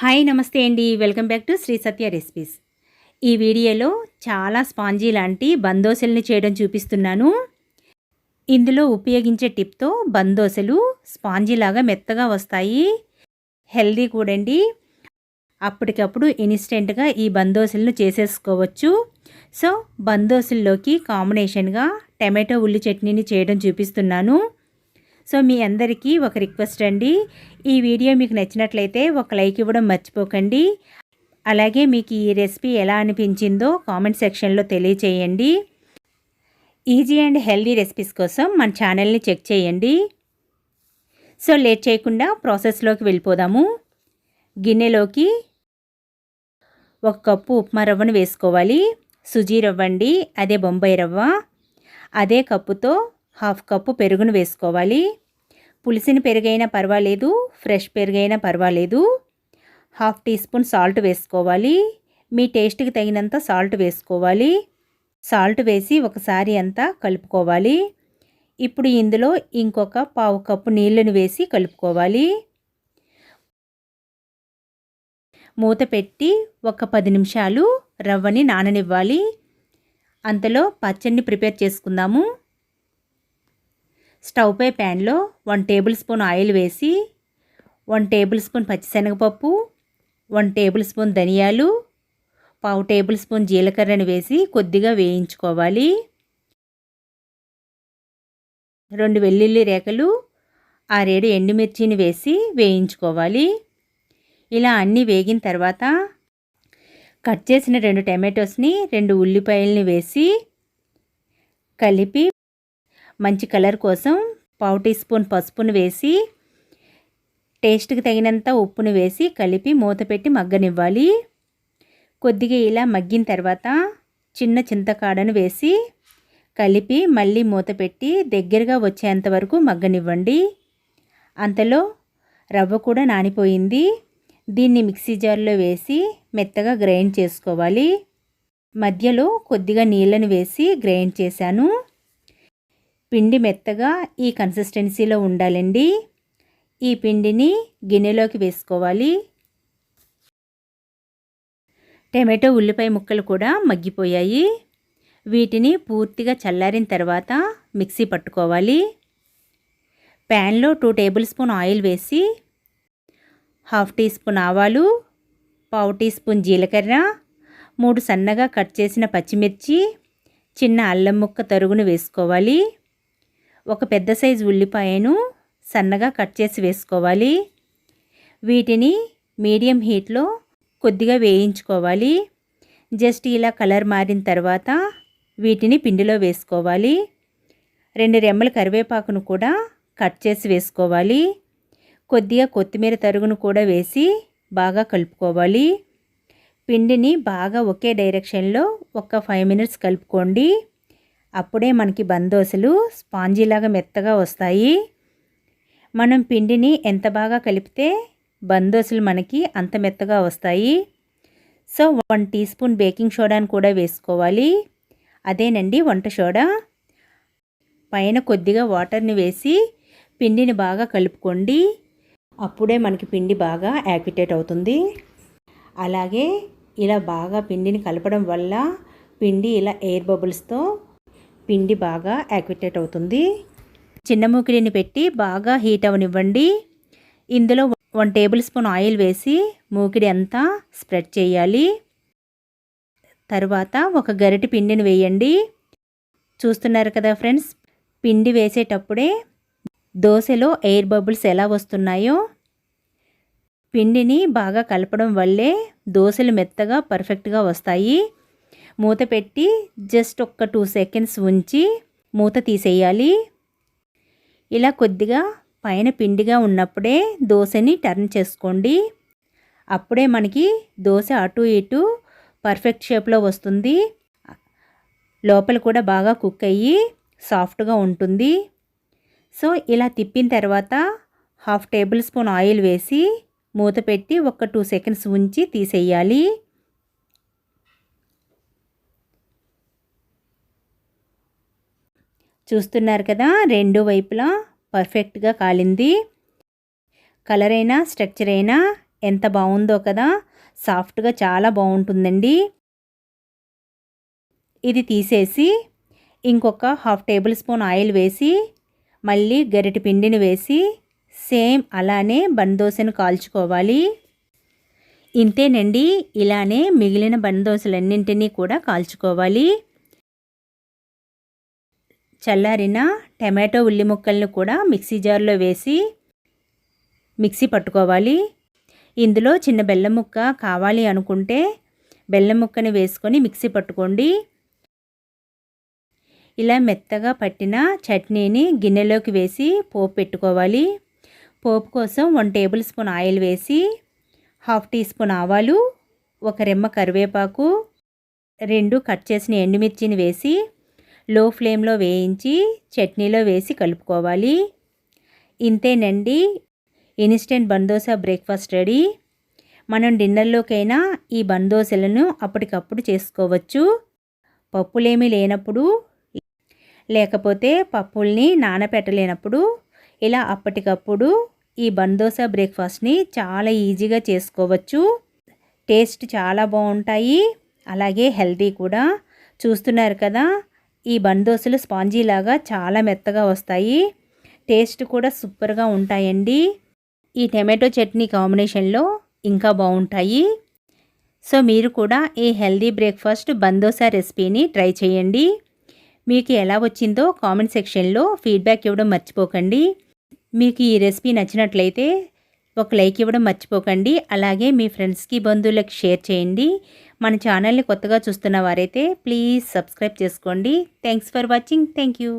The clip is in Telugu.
హాయ్ నమస్తే అండి. Welcome back to Shri Satya recipes. ఈ వీడియోలో చాలా స్పాంజీ లాంటి బందోసెల్ని చేయడం చూపిస్తున్నాను. ఇందులో ఉపయోగించే టిప్తో బందోసలు స్పాంజీ లాగా మెత్తగా వస్తాయి. హెల్దీ కూడండి అప్పటికప్పుడు ఇన్స్టెంట్గా ఈ బందోసలను చేసేసుకోవచ్చు. సో బందోసల్లోకి కాంబినేషన్గా టమాటో ఉల్లి చట్నీని చేయడం చూపిస్తున్నాను. సో మీ అందరికీ ఒక రిక్వెస్ట్ అండి. ఈ వీడియో మీకు నచ్చినట్లయితే ఒక లైక్ ఇవ్వడం మర్చిపోకండి. అలాగే మీకు ఈ రెసిపీ ఎలా అనిపించిందో కామెంట్ సెక్షన్లో తెలియచేయండి. ఈజీ అండ్ హెల్దీ రెసిపీస్ కోసం మన ఛానల్ని చెక్ చేయండి. సో లేట్ చేయకుండా ప్రాసెస్లోకి వెళ్ళిపోదాము. గిన్నెలోకి ఒక కప్పు ఉప్మా రవ్వను వేసుకోవాలి. సుజీ రవ్వ అండి అదే బొంబాయి రవ్వ. అదే కప్పుతో హాఫ్ కప్పు పెరుగును వేసుకోవాలి. పులిసిన పెరుగైనా పర్వాలేదు ఫ్రెష్ పెరుగైనా పర్వాలేదు. హాఫ్ టీ స్పూన్ సాల్ట్ వేసుకోవాలి. మీ టేస్ట్కి తగినంత సాల్ట్ వేసుకోవాలి. సాల్ట్ వేసి ఒకసారి అంతా కలుపుకోవాలి. ఇప్పుడు ఇందులో ఇంకొక పావు కప్పు నీళ్ళను వేసి కలుపుకోవాలి. మూత పెట్టి ఒక పది నిమిషాలు రవ్వని నాననివ్వాలి. అంతలో పచ్చడిని ప్రిపేర్ చేసుకుందాము. స్టవ్పై ప్యాన్లో వన్ టేబుల్ స్పూన్ ఆయిల్ వేసి వన్ టేబుల్ స్పూన్ పచ్చిశనగపప్పు వన్ టేబుల్ స్పూన్ ధనియాలు పావు టేబుల్ స్పూన్ జీలకర్రని వేసి కొద్దిగా వేయించుకోవాలి. రెండు వెల్లుల్లి రేఖలు ఆరేడు ఎండుమిర్చిని వేసి వేయించుకోవాలి. ఇలా అన్నీ వేగిన తర్వాత కట్ చేసిన రెండు టమాటోస్ని రెండు ఉల్లిపాయలని వేసి కలిపి మంచి కలర్ కోసం పావు టీ స్పూన్ పసుపును వేసి టేస్ట్కి తగినంత ఉప్పును వేసి కలిపి మూత పెట్టి మగ్గనివ్వాలి. కొద్దిగా ఇలా మగ్గిన తర్వాత చిన్న చింతకాడను వేసి కలిపి మళ్ళీ మూత పెట్టి దగ్గరగా వచ్చేంత వరకు మగ్గనివ్వండి. అంతలో రవ్వ కూడా నానిపోయింది. దీన్ని మిక్సీ జార్లో వేసి మెత్తగా గ్రైండ్ చేసుకోవాలి. మధ్యలో కొద్దిగా నీళ్ళను వేసి గ్రైండ్ చేశాను. పిండి మెత్తగా ఈ కన్సిస్టెన్సీలో ఉండాలండి. ఈ పిండిని గిన్నెలోకి వేసుకోవాలి. టమాటో ఉల్లిపాయ ముక్కలు కూడా మగ్గిపోయాయి. వీటిని పూర్తిగా చల్లారిన తర్వాత మిక్సీ పట్టుకోవాలి. ప్యాన్లో టూ టేబుల్ స్పూన్ ఆయిల్ వేసి హాఫ్ టీ స్పూన్ ఆవాలు పావు టీ స్పూన్ జీలకర్ర మూడు సన్నగా కట్ చేసిన పచ్చిమిర్చి చిన్న అల్లం ముక్క తరుగును వేసుకోవాలి. ఒక పెద్ద సైజు ఉల్లిపాయను సన్నగా కట్ చేసి వేసుకోవాలి. వీటిని మీడియం హీట్లో కొద్దిగా వేయించుకోవాలి. జస్ట్ ఇలా కలర్ మారిన తర్వాత వీటిని పిండిలో వేసుకోవాలి. రెండు రెమ్మల కరివేపాకును కూడా కట్ చేసి వేసుకోవాలి. కొద్దిగా కొత్తిమీర తరుగును కూడా వేసి బాగా కలుపుకోవాలి. పిండిని బాగా ఒకే డైరెక్షన్లో ఒక ఫైవ్ మినిట్స్ కలుపుకోండి. అప్పుడే మనకి బందోసలు స్పాంజీలాగా మెత్తగా వస్తాయి. మనం పిండిని ఎంత బాగా కలిపితే బందోసలు మనకి అంత మెత్తగా వస్తాయి. So one teaspoon baking సోడాని కూడా వేసుకోవాలి. అదేనండి వంట సోడా. పైన కొద్దిగా వాటర్ని వేసి పిండిని బాగా కలుపుకోండి. అప్పుడే మనకి పిండి బాగా యాక్టివేట్ అవుతుంది. అలాగే ఇలా బాగా పిండిని కలపడం వల్ల పిండి ఇలా ఎయిర్ బబుల్స్తో పిండి బాగా యాక్విటేట్ అవుతుంది. చిన్న మూకిడిని పెట్టి బాగా హీట్ అవనివ్వండి. ఇందులో వన్ టేబుల్ స్పూన్ ఆయిల్ వేసి మూకిడి అంతా స్ప్రెడ్ చేయాలి. తర్వాత ఒక గరిటి పిండిని వేయండి. చూస్తున్నారు కదా ఫ్రెండ్స్ పిండి వేసేటప్పుడే దోశలో ఎయిర్ బబుల్స్ ఎలా వస్తున్నాయో. పిండిని బాగా కలపడం వల్లే దోశలు మెత్తగా పర్ఫెక్ట్గా వస్తాయి. మూత పెట్టి జస్ట్ ఒక్క టూ సెకండ్స్ ఉంచి మూత తీసేయాలి. ఇలా కొద్దిగా పైన పిండిగా ఉన్నప్పుడే దోశని టర్న్ చేసుకోండి. అప్పుడే మనకి దోశ అటు ఇటు పర్ఫెక్ట్ షేప్లో వస్తుంది. లోపల కూడా బాగా కుక్ అయ్యి సాఫ్ట్గా ఉంటుంది. సో ఇలా తిప్పిన తర్వాత హాఫ్ టేబుల్ స్పూన్ ఆయిల్ వేసి మూత పెట్టి ఒక టూ సెకండ్స్ ఉంచి తీసేయాలి. చూస్తున్నారు కదా రెండు వైపులా పర్ఫెక్ట్గా కాలింది. కలర్ అయినా స్ట్రక్చర్ అయినా ఎంత బాగుందో కదా సాఫ్ట్గా చాలా బాగుంటుందండి. ఇది తీసేసి ఇంకొక హాఫ్ టేబుల్ స్పూన్ ఆయిల్ వేసి మళ్ళీ గరిటె పిండిని వేసి సేమ్ అలానే బందోసను కాల్చుకోవాలి. ఇంతేనండి ఇలానే మిగిలిన బందోసలన్నింటినీ కూడా కాల్చుకోవాలి. చల్లారిన టమాటో ఉల్లి ముక్కలను కూడా మిక్సీ జార్లో వేసి మిక్సీ పట్టుకోవాలి. ఇందులో చిన్న బెల్లం ముక్క కావాలి అనుకుంటే బెల్లం ముక్కని వేసుకొని మిక్సీ పట్టుకోండి. ఇలా మెత్తగా పట్టిన చట్నీని గిన్నెలోకి వేసి పోపు పెట్టుకోవాలి. పోపు కోసం వన్ టేబుల్ స్పూన్ ఆయిల్ వేసి హాఫ్ టీ స్పూన్ ఆవాలు ఒక రెమ్మ కరివేపాకు రెండు కట్ చేసిన ఎండుమిర్చిని వేసి లో ఫ్లేమ్లో వేయించి చట్నీలో వేసి కలుపుకోవాలి. ఇంతేనండి. ఇన్స్టెంట్ బందోసా బ్రేక్ఫాస్ట్ రెడీ. మనం డిన్నర్లోకైనా ఈ బందోసలను అప్పటికప్పుడు చేసుకోవచ్చు. పప్పులేమీ లేనప్పుడు లేకపోతే పప్పుల్ని నానపెట్టలేనప్పుడు ఇలా అప్పటికప్పుడు ఈ బందోసా బ్రేక్ఫాస్ట్ని చాలా ఈజీగా చేసుకోవచ్చు. టేస్ట్ చాలా బాగుంటాయి. అలాగే హెల్తీ కూడా. చూస్తున్నారు కదా ఈ బందోసులు స్పాంజీ లాగా చాలా మెత్తగా వస్తాయి. టేస్ట్ కూడా సూపర్గా ఉంటాయండి. ఈ టమాటో చట్నీ కాంబినేషన్లో ఇంకా బాగుంటాయి. సో మీరు కూడా ఈ హెల్దీ బ్రేక్ఫాస్ట్ బందోసా రెసిపీని ట్రై చేయండి. మీకు ఎలా వచ్చిందో కామెంట్ సెక్షన్లో ఫీడ్బ్యాక్ ఇవ్వడం మర్చిపోకండి. మీకు ఈ రెసిపీ నచ్చినట్లయితే ఒక లైక్ ఇవ్వడం మర్చిపోకండి. అలాగే మీ ఫ్రెండ్స్కి బంధువులకు షేర్ చేయండి. మన ఛానల్ని కొత్తగా చూస్తున్న వారైతే ప్లీజ్ సబ్స్క్రైబ్ చేసుకోండి. Thanks for watching. Thank you